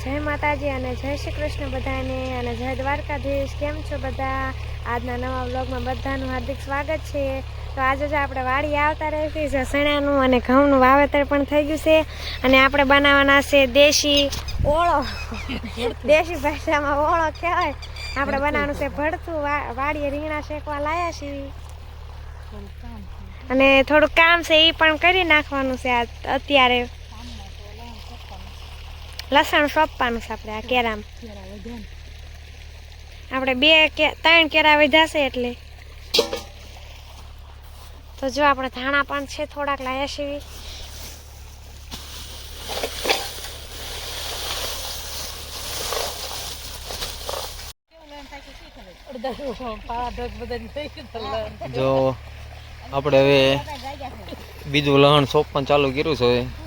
જય માતાજી અને જય શ્રી કૃષ્ણ બધાને અને જય દ્વારકાધીશ. કેમ છો બધા? આજના નવા વ્લોગમાં બધાનું હાર્દિક સ્વાગત છે. તો આજે જો આપણે વાડી આવતા રહેતી છે સણાનું અને ઘઉંનું વાવેતર પણ થઈ ગયું છે. અને આપણે બનાવવાના છે દેશી ઓળો. દેશી ભાષામાં ઓળો કહેવાય. આપણે બનાવવાનું છે. ભડથું વાડીએ રીંગણા શેકવા લાયા છીએ. અને થોડુંક કામ છે એ પણ કરી નાખવાનું છે અત્યારે. લસણ સોંપવાનું છે આપણે આ કેરામ. આપણે બે કે, ત્રણ કેરા વધ્યા એટલે. તો જો આપણે ધાણા પણ છે થોડાક લાયા સીવી જો આપણે હવે બીજું લહણ સોંપવાનું ચાલુ કર્યું છે.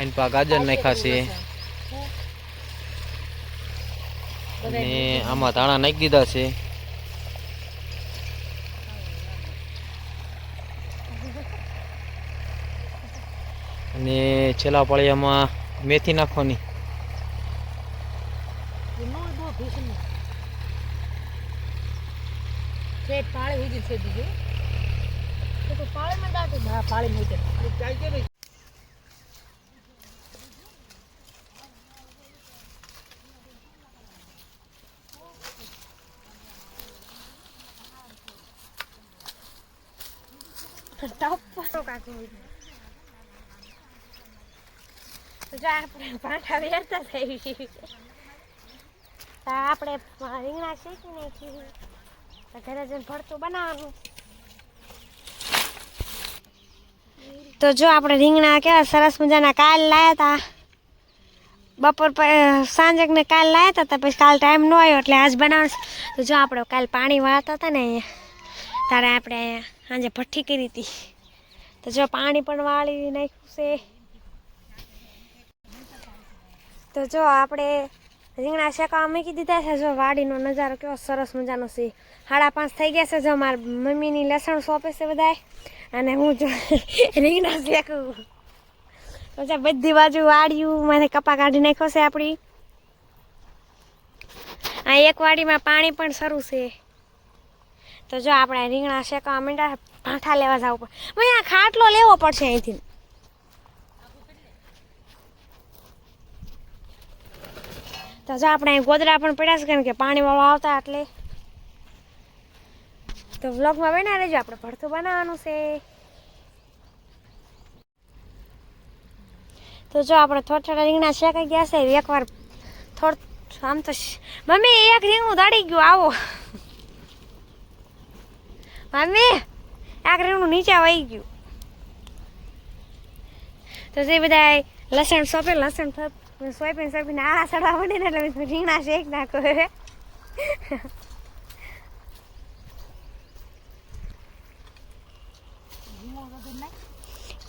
એની પા ગાજર નાખ્યા છે. અને આમાં ધાણા નાખી દીધા છે. અને છેલ્લા પાળિયામાં મેથી નાખવાની. આપણે રીંગણા શેકી નાખી ઘરે જઈને ભરતું બનાવવાનું તો જો આપણે રીંગણા કેવા સરસ મજાના કાલ લાયા હતા બપોર સાંજે ને કાલ લાયા હતા પછી કાલ ટાઈમ ન આવ્યો એટલે આજ બનાવશ. તો જો આપણે કાલ પાણી વાળતા હતા ને અહીંયા. ત્યારે આપણે સાંજે ભઠ્ઠી કરી હતી. તો જો પાણી પણ વાળી નાખ્યું છે. તો જો આપણે રીંગણા શેકાવા મૂકી દીધા છે. જો વાડીનો નજારો કેવો સરસ મજાનો છે. સાડા પાંચ થઈ ગયા છે. જો મારા મમ્મીની લસણ સોંપે છે બધાય. અને હું જો રીંગણા શેકું. તો જો બધી બાજુ વાડ્યું મને કપા કાઢી નાખ્યો છે આપણી. આ એક વાડીમાં પાણી પણ શરૂ છે. તો જો આપણે રીંગણા શેકવા માંડ્યા ભાંઠા લેવા જવું પડે. ભાઈ આ ખાટલો લેવો પડશે અહીંથી. તો જો આપણે અહીં ગોદડા પણ પડ્યા છે કે પાણી વાળો આવતા એટલે. તો વ્લોગમાં બના રહેજો, આપણે ભરતું બનાવવાનું છે. તો જો આપણે થોડા થોડા રીંગણા શેકાઈ ગયા છે એકવાર થોડ આમ તો મમ્મી, એક રીંગણું દાડી ગયું, આવો. મમ્મી, આ રીંગણું નીચે વહી ગયું. તો જે બધા લસણ સોંપે, લસણ સોયાબીન સોંપીને આળા સડવા માંડે ને એટલે મેં રીંગણા શેક નાખો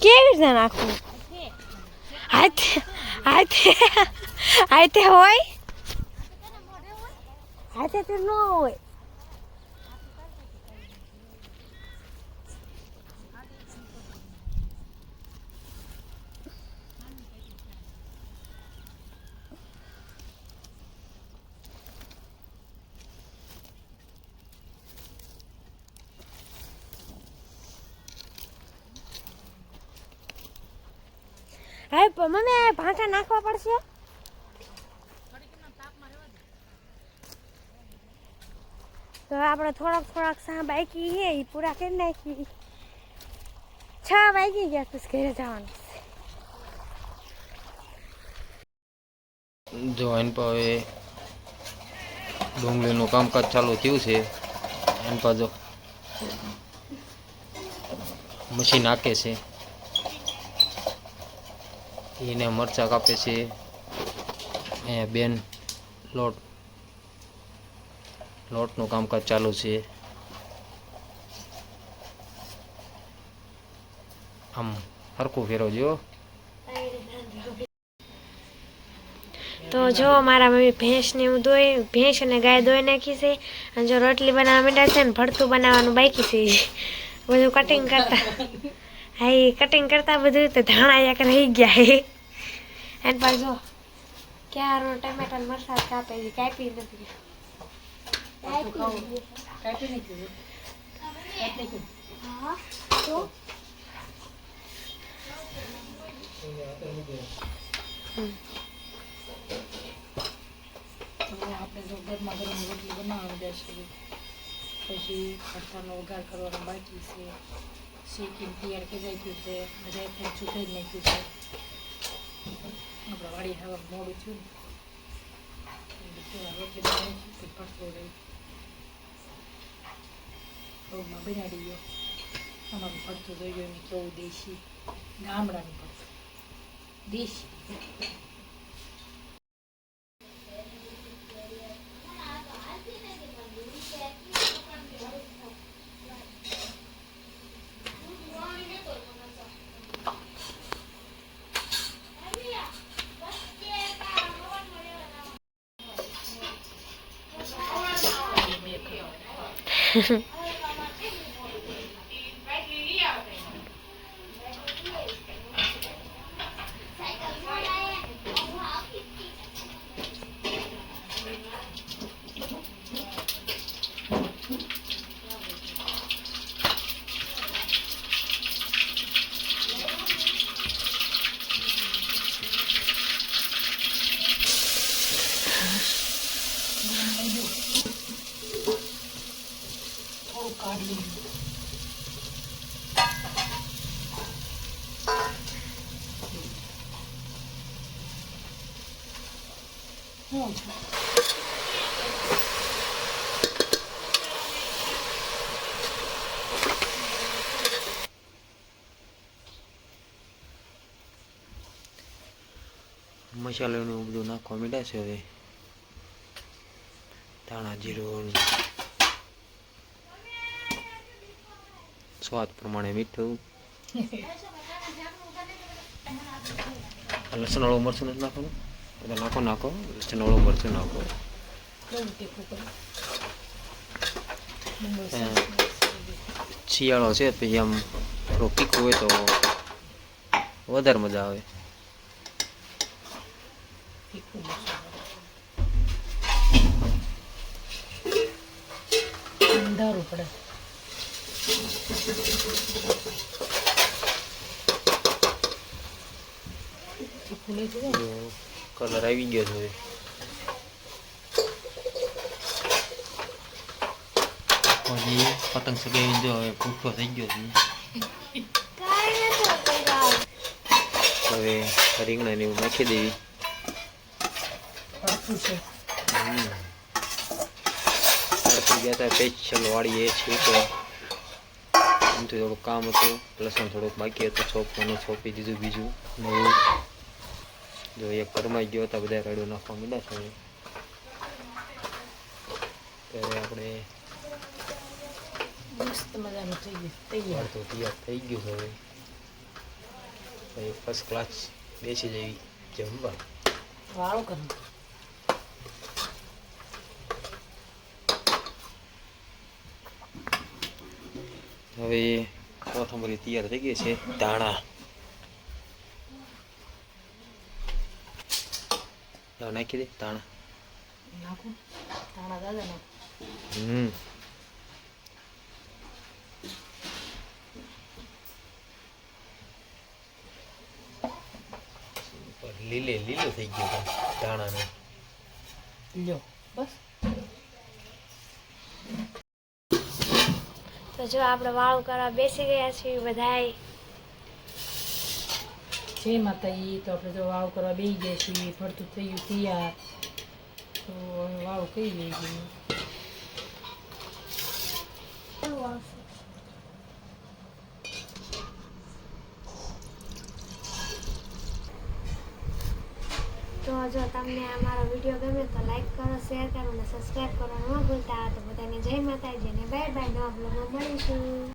કેવી રીતે નાખવું? હાથે હાથે હોય? હાથે તો ન હોય. હવે મને ભાંટા નાખવા પડશે? તો આપણે થોડાક થોડાક સા બાકી છે એ પૂરા કરી નાખી. છ વાગી ગયા પછી ઘરે જવાનું જો, એન પર હવે ડુંગળીનું કામકાજ ચાલુ થયું છે. એન પર જો, મશીન નાખે છે. એને મરચાં કાપે છે. અહીંયા બેન લોટ, લોટનું કામકાજ ચાલુ છે. આમ હરખું ફેરવજો તો જો મારા મમ્મી ભેંસને હું દોઈ ભેંસ અને ગાય દોઈ નાખી છે. અને જો રોટલી બનાવવા માંડ્યા છે ને ભરતું બનાવવાનું બાકી છે. બધું કટિંગ કરતા. હા એ કટિંગ કરતા બધું તો ધાણા એક રહી ગયા હે. અને પાછું જો, ક્યારનો ટમેટા મરસાદ કાપે છે, કાપી નથી. આપણે જો ગરમા ગરમ રોટલી પછી ભરતાનો વઘાર કરવાનો બાકી છે. શેકીને તૈયાર કરી નાખ્યું છે બધા થઈ ચૂકાઈ નાખ્યું છે આપણા વાડી હવા મોડું છું ને રોટલી બનાવી છે તો ભરતો રહી રોગમાં બનાવી ગયો અમારું ભરતું જોઈ ગયો કેવું દેશી ગામડાનું ભરતું દેશી 呵 呵 થોડું કાઢી હું મસાલાનું બધું નાખવા મીડા છે હવે. ધાણા જીરું સ્વાદ પ્રમાણે મીઠું. લસણ વાળું મરચું નથી નાખવાનું? બધા નાખો નાખો. લસણ વાળું મરચું નાખો. શિયાળો છે પછી આમ થોડું પીકું હોય તો વધારે મજા આવે. અંધારું પડે. કલર આવી ગયો છે હવે હજી પતંગ સગાઈ જો હવે ભૂખો થઈ ગયો છે. હવે રીંગણા ને એવું નાખી દેવી હમ. ગયા હતા વાળી એ છે તો એમથી થોડુંક કામ હતું લસણ થોડુંક બાકી હતું છોપવાનું છોપી દીધું બીજું નવું. જો એક કરમાઈ ગયો હતા બધા રેડો નાખવા મીડા છે હવે. ત્યારે આપણે મસ્ત મજાનું થઈ ગયું તૈયાર થઈ ગયું હવે. પછી ફર્સ્ટ ક્લાસ બેસી જવી જમવા. વાળો કર હવે કોથમરી તૈયાર થઈ ગઈ છે ધાણા. નાખી દે ધાણા. હમ. લીલે લીલો થઈ ગયો ધાણાને. લ્યો બસ. તો જો આપણે વાળું કરવા બેસી ગયા છીએ બધાય. છે માતાજી, તો આપણે જો વાવ કરવા બેસી ગયા છીએ, ફરતું થઈ ગયું તૈયાર. તો વાવ કઈ લઈ ગયું? જો તમને અમારો વીડિયો ગમે તો લાઈક કરો શેર કરો અને સબસ્ક્રાઈબ કરવાનું ન ભૂલતા. તો બધાને જય માતાજી ને બાય બાય નવા બ્લોગમાં મળીશું.